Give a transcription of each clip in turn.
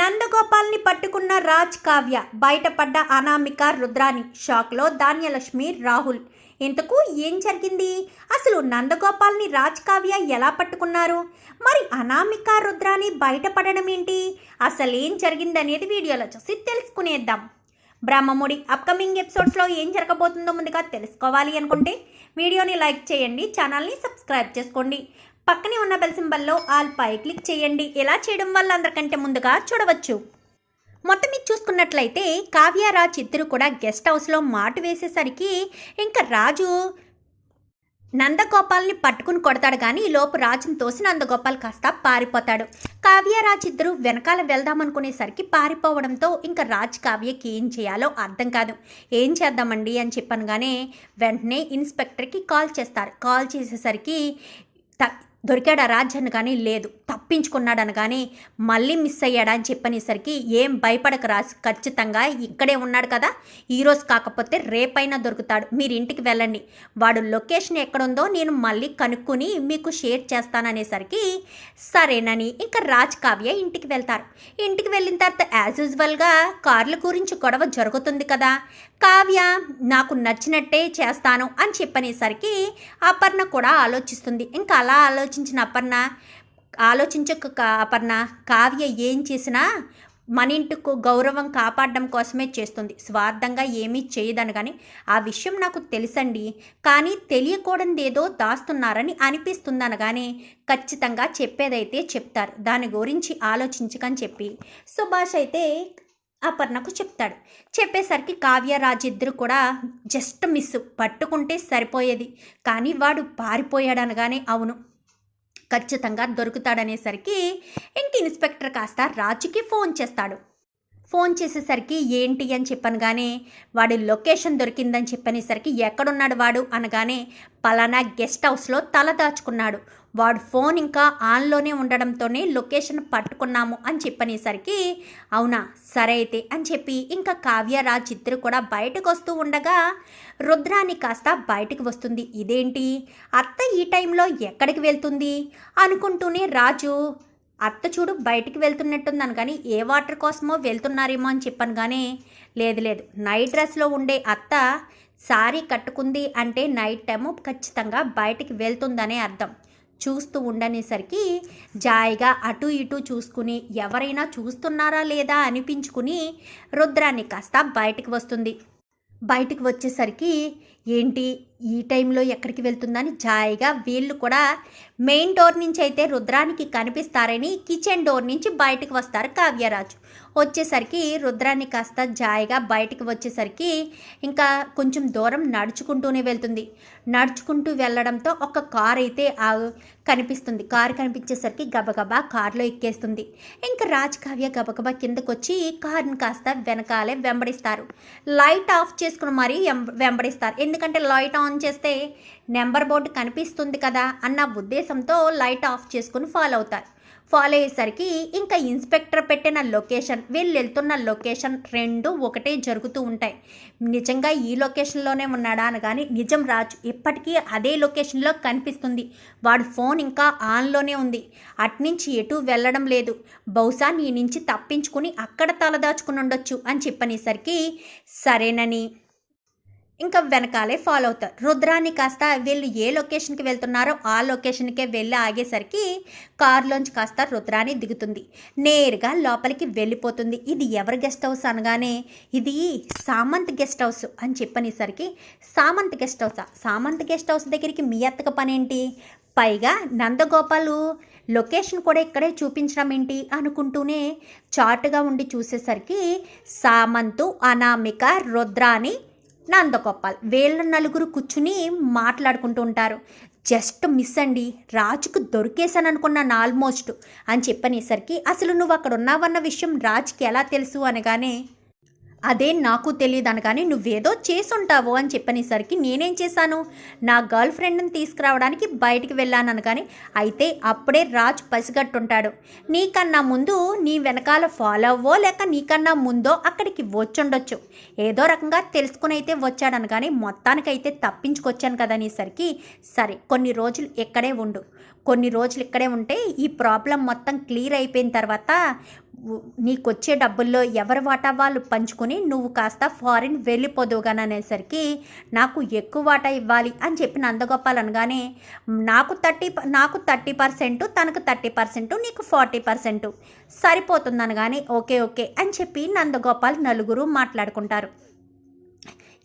నందగోపాల్ని పట్టుకున్న రాజ్ కావ్య బయటపడ్డ అనామిక రుద్రాని షాక్లో ధాన్యలక్ష్మి రాహుల్. ఇంతకు ఏం జరిగింది? అసలు నందగోపాల్ని రాజ్ కావ్య ఎలా పట్టుకున్నారు? మరి అనామిక రుద్రాని బయటపడడం ఏంటి? అసలు ఏం జరిగిందనేది వీడియోలో చూసి తెలుసుకునేద్దాం. బ్రహ్మముడి అప్కమింగ్ ఎపిసోడ్స్లో ఏం జరగబోతుందో ముందుగా తెలుసుకోవాలి అనుకుంటే వీడియోని లైక్ చేయండి ఛానల్ని సబ్స్క్రైబ్ చేసుకోండి. పక్కనే ఉన్న బెల్ సింబల్లో ఆల్ పై క్లిక్ చేయండి. ఇలా చేయడం వల్ల అందరికంటే ముందుగా చూడవచ్చు? మొత్తం ఇది చూసుకున్నట్లయితే కావ్యరాజ్ ఇద్దరు కూడా గెస్ట్ హౌస్లో మాట వేసేసరికి ఇంకా రాజు నందగోపాల్ని పట్టుకుని కొడతాడు కానీ ఈ లోపు రాజుని తోసి నందగోపాల్ కాస్త పారిపోతాడు. కావ్యరాజ్ ఇద్దరు వెనకాల వెళ్దామనుకునేసరికి పారిపోవడంతో ఇంకా రాజ్ కావ్యకి ఏం చేయాలో అర్థం కాదు. ఏం చేద్దామండి అని చెప్పనగానే వెంటనే ఇన్స్పెక్టర్కి కాల్ చేస్తారు. కాల్ చేసేసరికి త దొరికాడా రాజ్యాన్ని కానీ? లేదు. తప్పించుకున్నాడని కానీ మళ్ళీ మిస్ అయ్యాడా అని చెప్పనేసరికి ఏం భయపడక రాజు ఖచ్చితంగా ఇక్కడే ఉన్నాడు కదా. ఈరోజు కాకపోతే రేపైనా దొరుకుతాడు. మీరు ఇంటికి వెళ్ళండి. వాడు లొకేషన్ ఎక్కడుందో నేను మళ్ళీ కనుక్కొని మీకు షేర్ చేస్తాననేసరికి సరేనని ఇంకా రాజ్ కావ్య ఇంటికి వెళ్తారు. ఇంటికి వెళ్ళిన తర్వాత యాజ్ యూజువల్గా కార్ల గురించి గొడవ జరుగుతుంది కదా. కావ్య నాకు నచ్చినట్టే చేస్తాను అని చెప్పనేసరికి అపర్ణ కూడా ఆలోచిస్తుంది. ఇంకా అలా ఆలోచించిన అపర్ణ ఆలోచించక కా- అపర్ణ కావ్య ఏం చేసినా మన ఇంటికి గౌరవం కాపాడడం కోసమే చేస్తుంది. స్వార్థంగా ఏమీ చేయదని కానీ ఆ విషయం నాకు తెలుసండి. కానీ తెలియకూడనిది ఏదో దాస్తున్నారని అనిపిస్తుంది అనగానే ఖచ్చితంగా చెప్పేదైతే చెప్తారు. దాని గురించి ఆలోచించకని చెప్పి సుభాష్ అయితే అపర్ణకు చెప్తాడు. చెప్పేసరికి కావ్యరాజ్ ఇద్దరు కూడా జస్ట్ మిస్ పట్టుకుంటే సరిపోయేది. కానీ వాడు పారిపోయాడు అనగానే అవును. ఖచ్చితంగా దొరుకుతాడనేసరికి ఇంక ఇన్స్పెక్టర్ కాస్త రాజుకి ఫోన్ చేస్తాడు. ఫోన్ చేసేసరికి ఏంటి అని చెప్పనగానే వాడి లొకేషన్ దొరికిందని చెప్పనేసరికి ఎక్కడున్నాడు వాడు అనగానే పలానా గెస్ట్ హౌస్లో తల దాచుకున్నాడు. వాడు ఫోన్ ఇంకా ఆన్లోనే ఉండడంతోనే లొకేషన్ పట్టుకున్నాము అని చెప్పనేసరికి అవునా సరే అయితే అని చెప్పి ఇంకా కావ్యరాజ్ ఇద్దరు కూడా బయటకు వస్తూ ఉండగా రుద్రాని కాస్త బయటకు వస్తుంది. ఇదేంటి? అత్త ఈ టైంలో ఎక్కడికి వెళ్తుంది? అనుకుంటూనే రాజు అత్త చూడు బయటికి వెళ్తున్నట్టుందని కానీ ఏ వాటర్ కోసమో వెళ్తున్నారేమో అని చెప్పాను కానీ లేదు లేదు. నైట్ డ్రెస్లో ఉండే అత్త సారీ కట్టుకుంది అంటే నైట్ టైము ఖచ్చితంగా బయటికి వెళ్తుందనే అర్థం. చూస్తూ ఉండనేసరికి జాయిగా అటు ఇటు చూసుకుని ఎవరైనా చూస్తున్నారా లేదా అనిపించుకుని రుద్రాన్ని కాస్త బయటికి వస్తుంది. బయటికి వచ్చేసరికి ఏంటి ఈ టైంలో ఎక్కడికి వెళ్తుందని జాయిగా వీళ్ళు కూడా మెయిన్ డోర్ నుంచి అయితే రుద్రానికి కనిపిస్తారని కిచెన్ డోర్ నుంచి బయటకు వస్తారు కావ్యరాజు. వచ్చేసరికి రుద్రాన్ని కాస్త జాయిగా బయటికి వచ్చేసరికి ఇంకా కొంచెం దూరం నడుచుకుంటూనే వెళ్తుంది. నడుచుకుంటూ వెళ్ళడంతో ఒక కార్ అయితే కనిపిస్తుంది. కారు కనిపించేసరికి గబగబా కారులో ఎక్కేస్తుంది. ఇంకా రాజ్ కావ్య గబగబా కిందకు వచ్చి కారుని కాస్త వెనకాలే వెంబడిస్తారు. లైట్ ఆఫ్ చేసుకుని మరీ వెంబడిస్తారు. ఎందుకంటే లైట్ ఆన్ చేస్తే నెంబర్ బోర్డు కనిపిస్తుంది కదా అన్న ఉద్దేశంతో లైట్ ఆఫ్ చేసుకుని ఫాలో అవుతారు. ఫాలో అయ్యేసరికి ఇంకా ఇన్స్పెక్టర్ పెట్టిన లొకేషన్ వీళ్ళు వెళ్తున్న లొకేషన్ రెండు ఒకటే జరుగుతూ ఉంటాయి. నిజంగా ఈ లొకేషన్లోనే ఉన్నాడా అని కానీ నిజం రాజు ఇప్పటికీ అదే లొకేషన్లో కనిపిస్తుంది. వాడు ఫోన్ ఇంకా ఆన్లోనే ఉంది. అట్నుంచి ఎటు వెళ్ళడం లేదు. బహుశా నీ నుంచి తప్పించుకుని అక్కడ తలదాచుకుని ఉండొచ్చు అని చెప్పనేసరికి సరేనని ఇంకా వెనకాలే ఫాలో అవుతారు. రుద్రాన్ని కాస్త వీళ్ళు ఏ లొకేషన్కి వెళ్తున్నారో ఆ లొకేషన్కే వెళ్ళి ఆగేసరికి కారులోంచి కాస్త రుద్రాన్ని దిగుతుంది. నేరుగా లోపలికి వెళ్ళిపోతుంది. ఇది ఎవరి గెస్ట్ హౌస్ అనగానే ఇది సామంత్ గెస్ట్ హౌస్ అని చెప్పనేసరికి సామంత్ గెస్ట్ హౌసా సామంత్ గెస్ట్ హౌస్ దగ్గరికి మీ అత్తక పనేంటి? పైగా నందగోపాలు లొకేషన్ కూడా ఇక్కడే చూపించడం ఏంటి అనుకుంటూనే చాటుగా ఉండి చూసేసరికి సామంతు అనామిక రుద్రాని నందగోపాల్. వీళ్ళ నలుగురు కూర్చుని మాట్లాడుకుంటూ ఉంటారు. జస్ట్ మిస్ అండి. రాజుకు దొరికేసాను అనుకున్నాను ఆల్మోస్ట్ అని చెప్పనేసరికి అసలు నువ్వు అక్కడ ఉన్నావన్న విషయం రాజుకి ఎలా తెలుసు? అనగానే అదే నాకు తెలియదు అనగానే నువ్వేదో చేసుంటావు అని చెప్పనేసరికి నేనేం చేశాను? నా గర్ల్ ఫ్రెండ్ని తీసుకురావడానికి బయటికి వెళ్ళాను అనగానే అయితే అప్పుడే రాజ్ పసిగట్టుంటాడు. నీకన్నా ముందు నీ వెనకాల ఫాలో అవ్వో లేక నీకన్నా ముందో అక్కడికి వచ్చుండొచ్చు. ఏదో రకంగా తెలుసుకుని అయితే వచ్చాడనగానే మొత్తానికైతే తప్పించుకొచ్చాను కదా సరే కొన్ని రోజులు ఇక్కడే ఉండు. కొన్ని రోజులు ఇక్కడే ఉంటే ఈ ప్రాబ్లం మొత్తం క్లియర్ అయిపోయిన తర్వాత నీకొచ్చే డబ్బుల్లో ఎవరి వాటా వాళ్ళు పంచుకొని నువ్వు కాస్త ఫారిన్ వెళ్ళిపోదువుగాననేసరికి నాకు ఎక్కువ వాటా ఇవ్వాలి అని చెప్పి నందగోపాల్ అనగానే నాకు థర్టీ నాకు థర్టీ పర్సెంట్ తనకు థర్టీ పర్సెంట్ నీకు ఫార్టీ పర్సెంట్. సరిపోతుంది అనగానే ఓకే ఓకే అని చెప్పి నందగోపాల్ నలుగురు మాట్లాడుకుంటారు.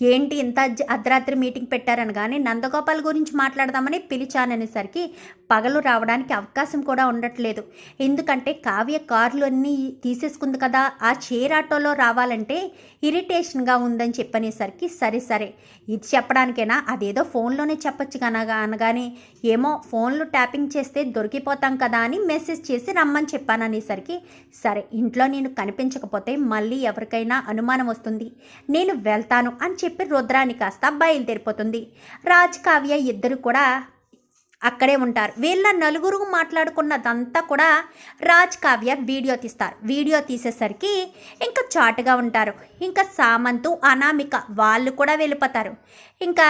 ఏంటి ఇంత అర్ధరాత్రి మీటింగ్ పెట్టారనగానే నందగోపాల్ గురించి మాట్లాడదామని పిలిచాననేసరికి పగలు రావడానికి అవకాశం కూడా ఉండట్లేదు. ఎందుకంటే కావ్య కార్లు అన్నీ తీసేసుకుంది కదా ఆ చీర ఆటోలో రావాలంటే ఇరిటేషన్గా ఉందని చెప్పనేసరికి సరే సరే. ఇది చెప్పడానికైనా? అదేదో ఫోన్లోనే చెప్పొచ్చు కనగా అనగానే ఏమో ఫోన్లు ట్యాపింగ్ చేస్తే దొరికిపోతాం కదా అని మెసేజ్ చేసి రమ్మని చెప్పాననేసరికి సరే ఇంట్లో నేను కనిపించకపోతే మళ్ళీ ఎవరికైనా అనుమానం వస్తుంది. నేను వెళ్తాను అని చెప్పి రుద్రాని కాస్త బయలుదేరిపోతుంది. రాజ్ కావ్య ఇద్దరు కూడా అక్కడే ఉంటారు. వీళ్ళ నలుగురు మాట్లాడుకున్నదంతా కూడా రాజ్ కావ్య వీడియో తీస్తారు. వీడియో తీసేసరికి ఇంకా చాటుగా ఉంటారు. ఇంకా సామంతు అనామిక వాళ్ళు కూడా వెళ్ళిపోతారు. ఇంకా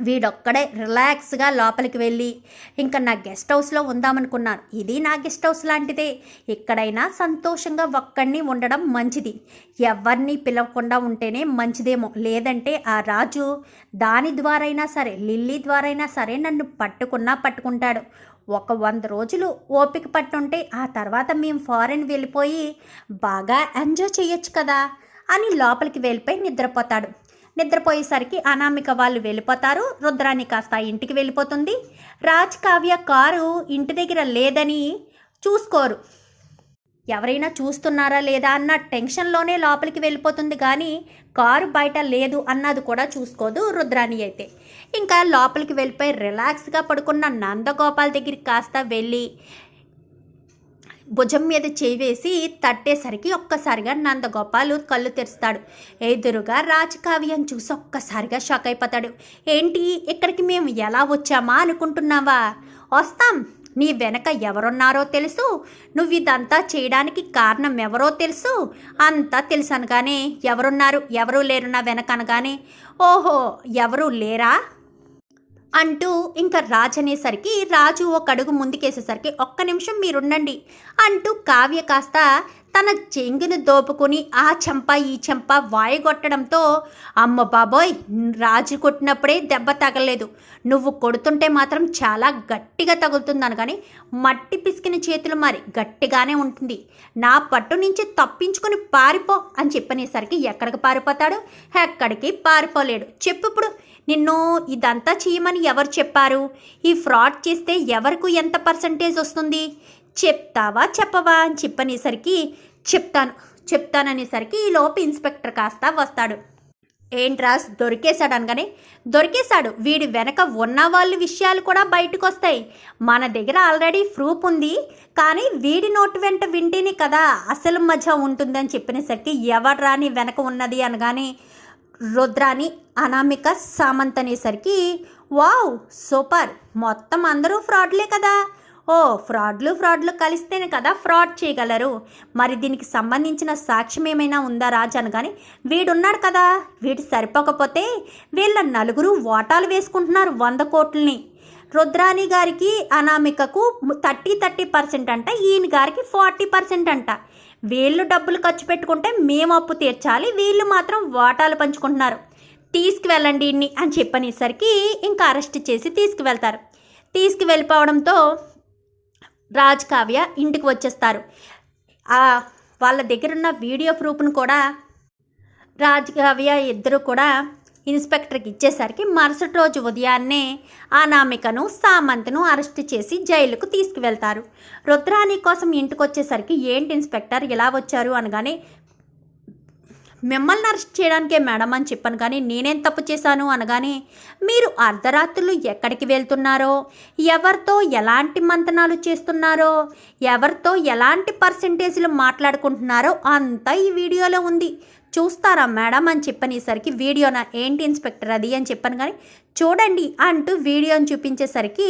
వీడొక్కడే రిలాక్స్గా లోపలికి వెళ్ళి ఇంకా నా గెస్ట్ హౌస్లో ఉందామనుకున్నాను. ఇది నా గెస్ట్ హౌస్ లాంటిదే. ఎక్కడైనా సంతోషంగా ఒక్కడిని ఉండడం మంచిది. ఎవరిని పిలవకుండా ఉంటేనే మంచిదేమో. లేదంటే ఆ రాజు దాని ద్వారైనా సరే లిల్లీ ద్వారైనా సరే నన్ను పట్టుకున్నా పట్టుకుంటాడు. ఒక వంద రోజులు ఓపిక పట్టుంటే ఆ తర్వాత మేము ఫారెన్ వెళ్ళిపోయి బాగా ఎంజాయ్ చేయొచ్చు కదా అని లోపలికి వెళ్ళిపోయి నిద్రపోతాడు. నిద్రపోయేసరికి అనామిక వాళ్ళు వెళ్ళిపోతారు. రుద్రాని కాస్త ఇంటికి వెళ్ళిపోతుంది. రాజ్ కావ్య కారు ఇంటి దగ్గర లేదని చూసుకోరు. ఎవరైనా చూస్తున్నారా లేదా అన్న టెన్షన్లోనే లోపలికి వెళ్ళిపోతుంది కానీ కారు బయట లేదు అన్నది కూడా చూసుకోదు రుద్రాణి అయితే. ఇంకా లోపలికి వెళ్ళిపోయి రిలాక్స్గా పడుకున్న నందగోపాల్ దగ్గరికి కాస్త వెళ్ళి భుజం మీద చేవేసి తట్టేసరికి ఒక్కసారిగా నందగోపాలు కళ్ళు తెరుస్తాడు. ఎదురుగా రాజకావ్యం చూసి ఒక్కసారిగా షాక్ అయిపోతాడు. ఏంటి? ఇక్కడికి మేము ఎలా వచ్చామా అనుకుంటున్నావా? వస్తాం. నీ వెనక ఎవరున్నారో తెలుసు. నువ్వు ఇదంతా చేయడానికి కారణం ఎవరో తెలుసు. అంతా తెలుసు అనగానే ఎవరున్నారు? ఎవరు లేరు నా వెనక అనగానే. ఓహో ఎవరు లేరా? అంటూ ఇంకా రాజు అనేసరికి రాజు ఒక అడుగు ముందుకేసేసరికి ఒక్క నిమిషం మీరుండండి అంటూ కావ్య కాస్త తన చెంగును దోపుకొని ఆ చెంప ఈ చెంప వాయగొట్టడంతో అమ్మ బాబోయ్ రాజు కొట్టినప్పుడే దెబ్బ తగలేదు నువ్వు కొడుతుంటే మాత్రం చాలా గట్టిగా తగులుతుందను కానీ మట్టి పిసికిన చేతులు మరి గట్టిగానే ఉంటుంది. నా పట్టు నుంచి తప్పించుకొని పారిపో అని చెప్పనేసరికి ఎక్కడికి పారిపోతాడు? ఎక్కడికి పారిపోలేడు. చెప్పు ఇప్పుడు నిన్ను ఇదంతా చేయమని ఎవరు చెప్పారు? ఈ ఫ్రాడ్ చేస్తే ఎవరికి ఎంత పర్సంటేజ్ వస్తుంది? చెప్తావా చెప్పవా అని చెప్పనేసరికి చెప్తాను. చెప్తాననేసరికి ఈ లోపు ఇన్స్పెక్టర్ కాస్త వస్తాడు. ఏంట్రాస్ దొరికేశాడు అనగానే దొరికేశాడు. వీడి వెనక ఉన్న వాళ్ళ విషయాలు కూడా బయటకు వస్తాయి మన దగ్గర ఆల్రెడీ ప్రూఫ్ ఉంది. కానీ వీడి నోటు వెంట వింటేనే కదా అసలు మజా ఉంటుందని చెప్పినసరికి ఎవరు రాని వెనక ఉన్నది అనగానే రుద్రాని అనామిక సామంత్ అనేసరికి వావ్ సూపర్! మొత్తం అందరూ ఫ్రాడ్లే కదా! ఓ ఫ్రాడ్లు ఫ్రాడ్లు కలిస్తేనే కదా ఫ్రాడ్ చేయగలరు! మరి దీనికి సంబంధించిన సాక్ష్యం ఏమైనా ఉందా రాజు అనగాని వీడున్నాడు కదా! వీడు సరిపోకపోతే వీళ్ళ నలుగురు వాటాలు వేసుకుంటున్నారు వంద కోట్లని! రుద్రాణి గారికి అనామికకు థర్టీ థర్టీ పర్సెంట్ అంట ఈయన గారికి ఫార్టీ పర్సెంట్ అంట! వీళ్ళు డబ్బులు ఖర్చు పెట్టుకుంటే మేము అప్పు తీర్చాలి వీళ్ళు మాత్రం వాటాలు పంచుకుంటున్నారు. తీసుకువెళ్ళండి ఇన్ని అని చెప్పనేసరికి ఇంకా అరెస్ట్ చేసి తీసుకువెళ్తారు. తీసుకువెళ్ళిపోవడంతో రాజ్ కావ్య ఇంటికి వచ్చేస్తారు. వాళ్ళ దగ్గర ఉన్న వీడియో ప్రూఫ్ను కూడా రాజ్ కావ్య ఇద్దరు కూడా ఇన్స్పెక్టర్కి ఇచ్చేసరికి మరుసటి రోజు ఉదయాన్నే అనామికను సామంత్ను అరెస్ట్ చేసి జైలుకు తీసుకువెళ్తారు. రుద్రాణి కోసం ఇంటికి వచ్చేసరికి ఏంటి ఇన్స్పెక్టర్ ఇలా వచ్చారు అనగానే మిమ్మల్ని అరెస్ట్ చేయడానికే మేడం అని చెప్పాను కానీ నేనేం తప్పు చేశాను? అనగానే మీరు అర్ధరాత్రులు ఎక్కడికి వెళ్తున్నారో ఎవరితో ఎలాంటి మంతనాలు చేస్తున్నారో ఎవరితో ఎలాంటి పర్సంటేజ్లు మాట్లాడుకుంటున్నారో అంతా ఈ వీడియోలో ఉంది. చూస్తారా మేడం అని చెప్పనేసరికి వీడియోనా ఏంటి ఇన్స్పెక్టర్ అది అని చెప్పాను కానీ చూడండి అంటూ వీడియోని చూపించేసరికి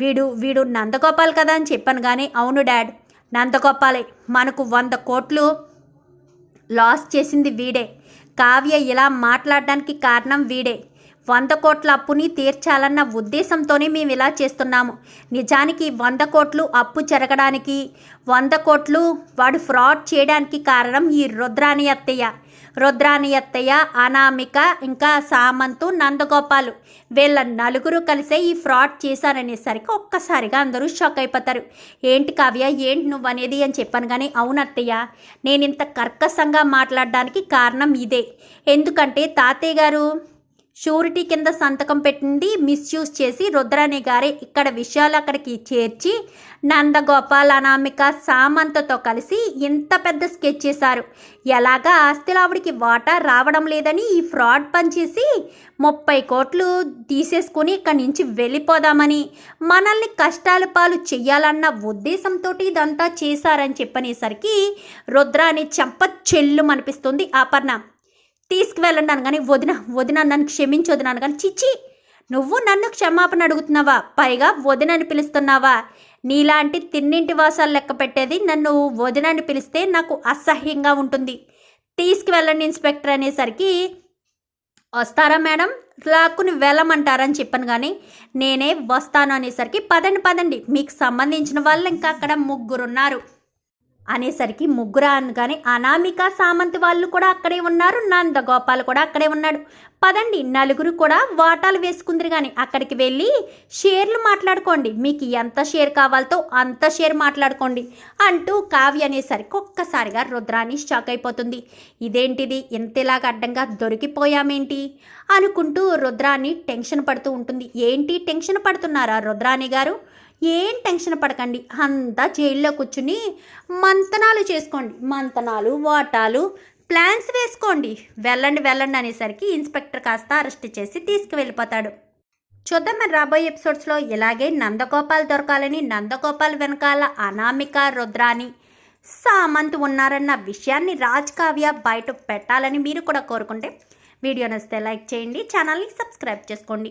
వీడు వీడు నందగోపాల్ కదా అని చెప్పాను కానీ అవును డాడ్ నందగోపాలే మనకు వంద కోట్లు లాస్ చేసింది వీడే. కావ్య ఇలా మాట్లాడడానికి కారణం వీడే. వంద కోట్ల అప్పుని తీర్చాలన్న ఉద్దేశంతోనే మేము ఇలా చేస్తున్నాము. నిజానికి వంద కోట్లు అప్పు జరగడానికి వంద కోట్లు వాడు ఫ్రాడ్ చేయడానికి కారణం ఈ రుద్రాని అత్తయ్య. రుద్రాని అత్తయ్య అనామిక ఇంకా సామంతు నందగోపాలు. వీళ్ళ నలుగురు కలిసే ఈ ఫ్రాడ్ చేశారనేసరికి ఒక్కసారిగా అందరూ షాక్ అయిపోతారు. ఏంటి కావ్య ఏంటి నువ్వు అనేది అని చెప్పాను కానీ అవునత్తయ్య నేను ఇంత కర్కశంగా మాట్లాడడానికి కారణం ఇదే. ఎందుకంటే తాతయ్య గారు షూరిటీ కింద సంతకం పెట్టింది మిస్యూజ్ చేసి రుద్రాణి గారే ఇక్కడ విషయాలు అక్కడికి చేర్చి నందగోపాల్ అనామిక సామంతతో కలిసి ఇంత పెద్ద స్కెచ్ చేశారు. ఎలాగా ఆస్తిలో ఆవిడికి వాటా రావడం లేదని ఈ ఫ్రాడ్ పనిచేసి ముప్పై కోట్లు తీసేసుకుని ఇక్కడి నుంచి వెళ్ళిపోదామని మనల్ని కష్టాల పాలు చెయ్యాలన్న ఉద్దేశంతో ఇదంతా చేశారని చెప్పనేసరికి రుద్రాణి చెంప చెల్లు అనిపిస్తుంది తీసుకువెళ్ళన్నాను కానీ వదిన వదిన నన్ను క్షమించొదినాను కానీ చిచ్చి నువ్వు నన్ను క్షమాపణ అడుగుతున్నావా? పైగా వదినని పిలుస్తున్నావా? నీలాంటి తిన్నింటి వాసాలు లెక్క పెట్టేది నన్ను వదినని పిలిస్తే నాకు అసహ్యంగా ఉంటుంది. తీసుకువెళ్ళండి ఇన్స్పెక్టర్ అనేసరికి వస్తారా మేడం? లాక్కుని వెళ్ళమంటారని చెప్పాను కానీ నేనే వస్తాను అనేసరికి పదండి పదండి. మీకు సంబంధించిన వాళ్ళు ఇంకా అక్కడ ముగ్గురున్నారు. అనేసరికి ముగ్గురు అనగానే అనామిక సామంత్ వాళ్ళు కూడా అక్కడే ఉన్నారు. నందగోపాల్ కూడా అక్కడే ఉన్నాడు. పదండి నలుగురు కూడా వాటాలు వేసుకుందరు కానీ అక్కడికి వెళ్ళి షేర్లు మాట్లాడుకోండి. మీకు ఎంత షేర్ కావాలతో అంత షేర్ మాట్లాడుకోండి అంటూ కావ్య అనేసరికి ఒక్కసారిగా రుద్రాని షాక్ అయిపోతుంది. ఇదేంటిది? ఇంతలాగా అడ్డంగా దొరికిపోయామేంటి? అనుకుంటూ రుద్రాని టెన్షన్ పడుతూ ఉంటుంది. ఏంటి టెన్షన్ పడుతున్నారా రుద్రాని గారు? ఏం టెన్షన్ పడకండి. అంతా జైల్లో కూర్చుని మంతనాలు చేసుకోండి. మంతనాలు వాటాలు ప్లాన్స్ వేసుకోండి. వెళ్ళండి వెళ్ళండి అనేసరికి ఇన్స్పెక్టర్ కాస్త అరెస్ట్ చేసి తీసుకువెళ్ళిపోతాడు. చూద్దాం మరి రాబోయే ఎపిసోడ్స్లో ఇలాగే నందగోపాల్ దొరకాలని నందగోపాల్ వెనకాల అనామిక రుద్రాని సామంత్ ఉన్నారన్న విషయాన్ని రాజ్ కావ్య బయట పెట్టాలని మీరు కూడా కోరుకుంటే వీడియో నచ్చితే లైక్ చేయండి ఛానల్ని సబ్స్క్రైబ్ చేసుకోండి.